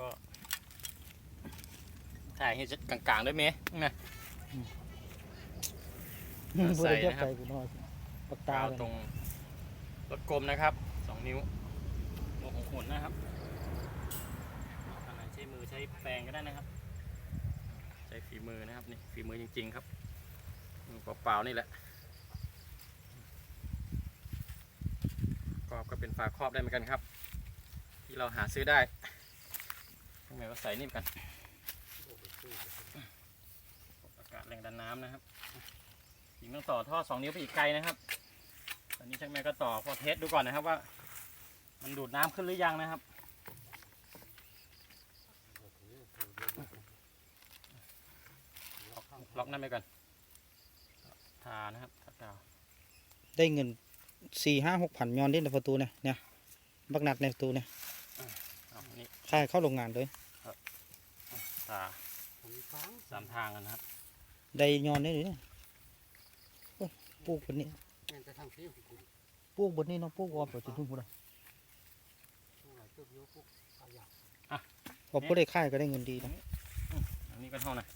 ก็ถ่ายให้ชัดกลางๆด้วยไหมนะบ่ได้เก็บไปกูน้อยปากตากาวเลยตรงรถกลมนะครับสองนิ้วโอ้โหหนนะครับทางไหนใช้มือใช้แปรงก็ได้นะครับ ใช้ฝีมือนะครับนี่ฝีมือจริง ๆ ครับมือเปล่าๆนี่แหละกรอบก็เป็นฝาครอบได้เหมือนกันครับ ที่เราหาซื้อได้ ข้างในก็ใส่นี่กันอากาศแรงดันน้ำนะครับยิงต้องต่อท่อสองนิ้วไปอีกไกลนะครับ ตอนนี้ช่างแม่ก็ต่อพอเทสดูก่อนนะครับว่า มันดูดน้ำขึ้นหรือยังนะครับล็อกนั่นไปก่อนทานะครับทากาวได้เงินสี่ห้าหกพันยอนเล่นในประตูเนี่ยเนี่ยบักหนักในประตูเนี่ย เอานี่ค่ายเข้าโรงงานเลยทาสามทางกันนะครับได้ยอนได้เลยเนี่ยโอ้ยปลูกบนนี้ปลูกบนนี้เนาะปลูกวอมเปิดจุดทุ่งกูเลยพอพูดได้ค่ายก็ได้เงินดีนะอันนี้ก็เท่านะ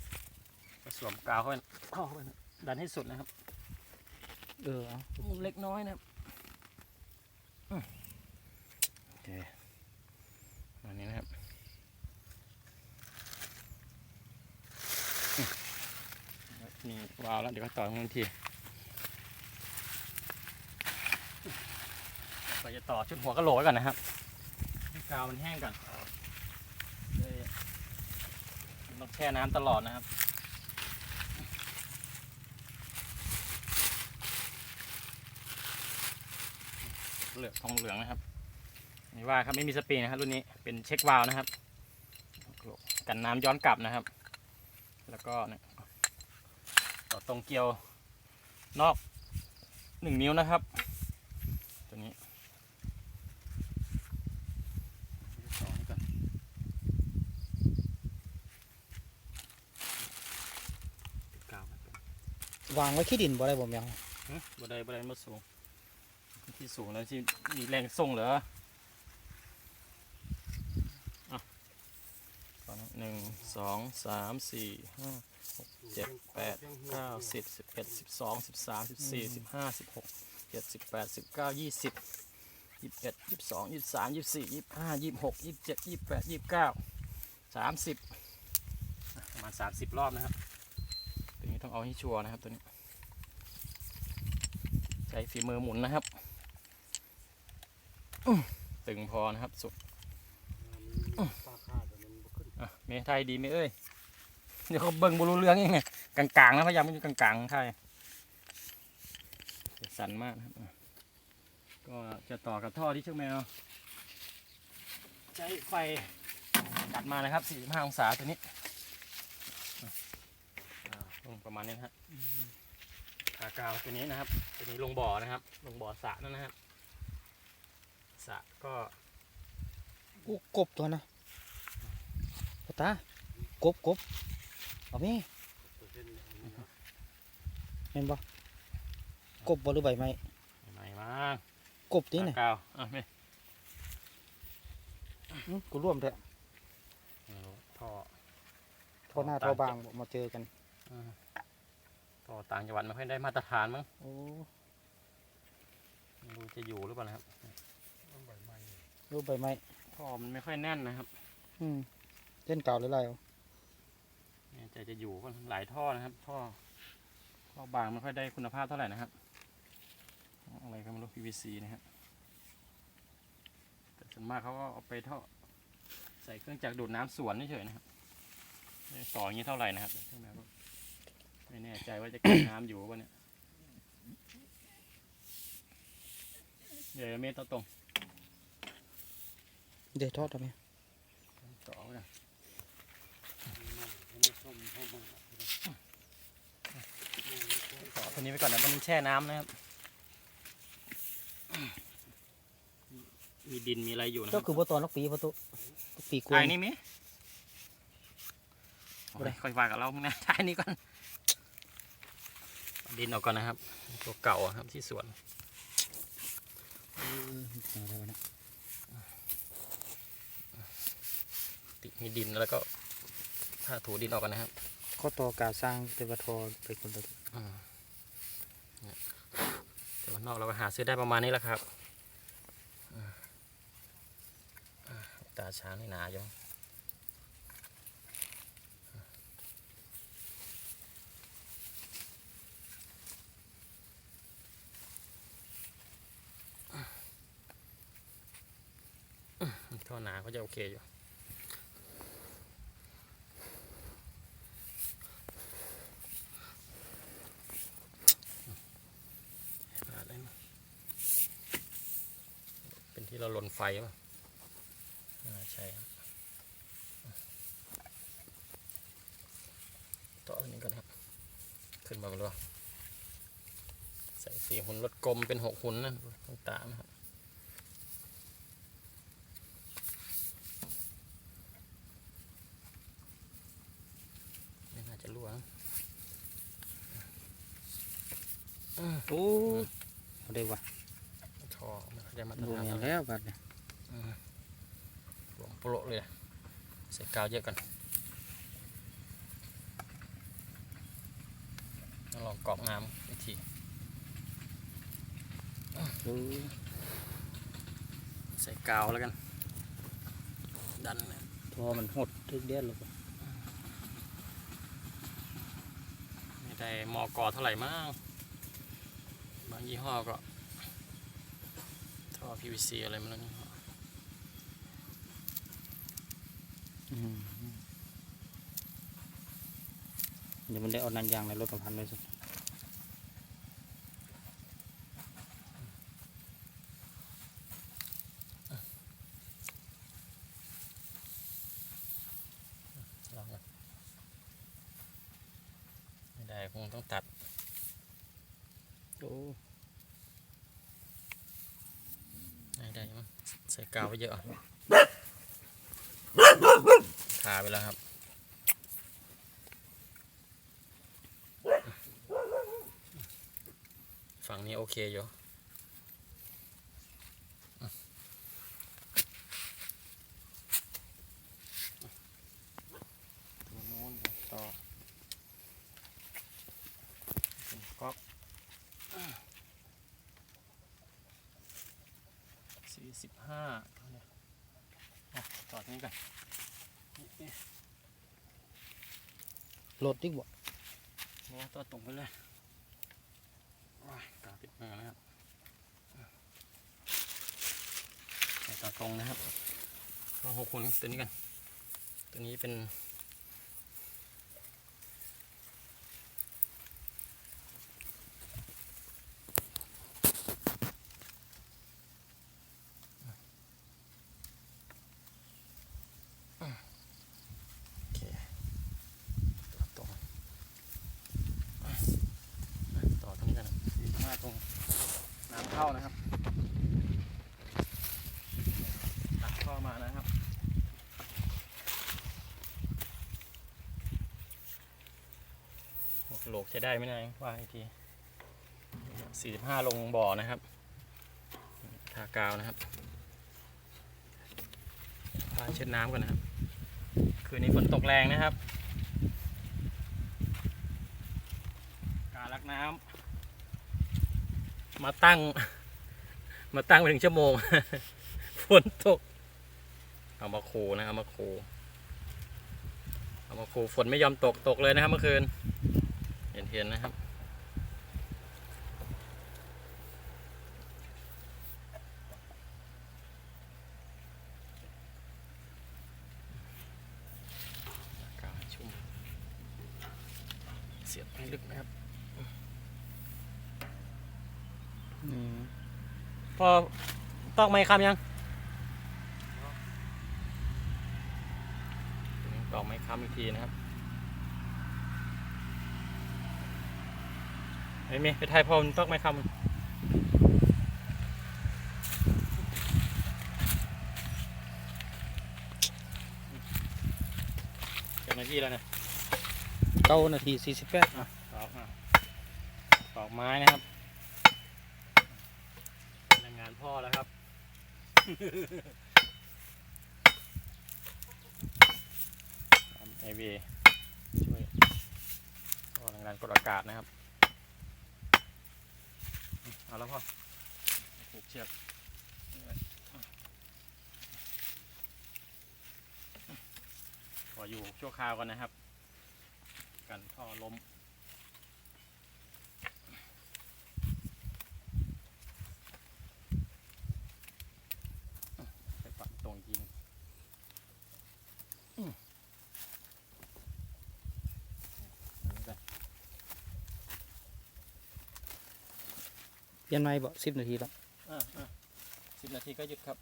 ก็สวมกาวเข้าไปเข้าเข้าไปนะดันให้สุดนะครับ เออเอามุมเล็กน้อยนะครับอืมโอเค อันนี้นะครับ มีวาวแล้วเดี๋ยวก็ต่อตรงนี้ทีเราจะต่อชุดหัวกะโหลกก่อนนะครับให้กาวมันแห้งก่อนเลยมันต้องแช่น้ำตลอดนะครับเหลืองทองเหลืองนะครับ นี่ว่าครับไม่มีสปริงนะครับรุ่นนี้เป็นเช็ควาล์วนะครับ กันน้ำย้อนกลับนะครับ แล้วก็เนี่ยต่อตรงเกลียวนอกหนึ่งนิ้วนะครับ ตัวนี้ต่อนี่ก่อนติดกาวไว้ก่อนวางไว้ขี้ดินบ่ได้บ่แมวฮะบันไดบันไดมาสูงที่สูงแล้วที่มีแรงส่งเหรออะก่อ หนึ่งสองสามสี่ห้าหกเจ็ดแปดเก้าสิบสิบเอ็ดสิบสองสิบสามสิบสี่สิบห้าสิบหกเจ็ดสิบแปดสิบเก้ายี่สิบยี่สิบเอ็ดยี่สิบสองยี่สิบสามยี่สิบสี่ยี่สิบห้ายี่สิบหกยี่สิบเจ็ดยี่สิบแปดยี่สิบเก้าสามสิบประมาณสามสิบรอบนะครับตัวนี้ต้องเอาให้ชัวร์นะครับตัวนี้ใช้ฝีมือหมุนนะครับตึงพอนะครับสุด อ่ไทยดีไหมเอ้ยเดี๋ยวเขาเบิ่งบรูเรื่องยังไงกลางๆนะพยายามไมันอยู่กลางๆไทยสั่นมากครับก็จะต่อกับท่อที่เชือกแมว ใช้ไฟจัดมานะครับ 45 องศาตัวนี้ลงประมาณนี้นะฮะทากาวตัวนี้นะครับ ตัวนี้ลงบ่อนะครับ ลงบ่อสระนั่นนะครับสระก็กูกบตัวนะ พ่อตากบกบเอาไหมเห็นบ่กบบ่หรือใบไม้ใหม่มากกบนี่ทาเนี่ยกาวอะไม่อื้อกูร่วมแท้เอาท่อท่อหน้าท่อบางบ่มาเจอกันอ่าท่อต่างจังหวัดไม่ค่อยได้มาตรฐานมั้งโอ้ไม่รู้จะอยู่หรือเปล่านะครับรูปใบไม้ท่อมันไม่ค่อยแน่นนะครับ อืม เล่นเก่าหรือไรเอาแน่ใจจะอยู่ก็หลายท่อนะครับ ท่อท่อบางไม่ค่อยได้คุณภาพเท่าไหร่นะครับ อะไรก็ไม่รู้ PVC นะครับแต่ส่วนมากเขาก็เอาไปท่อใส่เครื่องจักรดูดน้ำสวนเฉยๆนะครับไม่ได้ต่ออย่างนี้เท่าไหร่นะครับใช่ไหมครับไม่แน่ใจว่าจะเก็บน้ำอยู่ป่ะเนี่ยเดี๋ยวเมตรต่อตรง เดี๋ยวทอดทำไมต่อไว้นะ ต่อตัวนี้ไปก่อนนะมันแช่น้ำนะครับ มีดินมีอะไรอยู่นะคก็รับคือว่าตอนลักปีประตูลักปีกล้วยถ่ายนี่มิโอ้ยค่อยว่ากับเรานะถ่ายนี่ก่อนเอาดินออกก่อนนะครับ ตัวเก่าอะครับที่สวนเออเอาแล้วนะติดมีดินแล้วก็ ถ้าถูดินออกกันนะครับข้อต่อกาสร้างแต่ว่าทอไปคนละอืมเนี่ยแต่ว่านอกเราก็หาซื้อได้ประมาณนี้แหละครับตาช้างนี่หนาอยู่ท่อหนาก็จะโอเคอยู่ อะไรนะเป็น ที่เราลนไฟป่ะอ่าใช่ครับต่ออันนี้ก่อนครับ ขึ้นมาบนรั้วใส่สีหุ่นรถกลมเป็นหกหุ่นนั่นต่างๆนะครับไม่น่าจะรั่วนะโอ้เอาได้วะท่อ ไม่ค่อยได้มาตรรวมฐานอย่างเท่าไหร่แล้วบัดเนี่ยอืมหลวมโปรเลยอะใส่กาวเยอะกันต้องลองกรอกน้ำอีกทีโอ้ใส่กาวแล้วกัน ดันเลยทอมันหดทึกเด็ดเลยว่ะไม่ได้มอกอเท่าไหร่มากบางยี่ห้อก็ ท่อ PVC อะไรมาแล้วนี่อืมเดี๋ยวมันได้เอานันยางในรถสัมพันธ์เลยสิลองกันไม่ได้คงต้องตัด โอ้ ได้มั้งใส่กาวไปเยอะอะทาไปแล้วครับฝั่งนี้โอเคอยู่ตัวโน้นต่อเป็นก๊อกสี่สิบ ห้าต่อตรงนี้ก่อนนี่นี่รถดิบ่โอ้ตัวตรงไปเลยว้ายกาปิดมือนะครับใส่ตาตรงนะครับก็หกคนตัวนี้กัน ตัวนี้เป็น โอเคตัวตรงอะต่อตรงนี้กันสี่ห้าตรงน้ำ เข้านะครับตักเข้ามานะครับหัวกโหลกใช้ได้ไหมนายว่าอีกทีสี่สิบห้าลงบ่อนะครับ ทากาวนะครับทาเช็ดน้ำกันนะครับ คืนนี้ฝนตกแรงนะครับ การลักน้ำ มาตั้ง มาตั้งไปถึงชั่วโมงฝนตก เอามาคูนะเอามาคูเอามาคูฝนไม่ยอมตกตกเลยนะครับเมื่อคืนเห็นเห็นนะครับ อากาศชุ่มเสียบให้ลึกนะครับ อืม พอตอกไม้คำยังตอกไม้คำอีกทีนะครับไอ้เมย์ไปถ่ายพอมันตอกไม้คำเจ้าหน้าที่แล้วเนี่ยเก้านาทีสี่สิบแปดตอกอะตอกไม้นะครับแรงงานพ่อแล้วครับเวย์ช่วยก็ทางการกดอากาศนะครับอืมเอาแล้วพ่อผูกเชือกนี่ไว้ขออยู่ชั่วคราวกันนะครับ กันท่อล้ม ไปฝังตรงยินอืมอันนี้ก็ เปลี่ยนไม้บ่สิบนาทีแล้วอ่าอ่าสิบนาทีก็หยุดครับ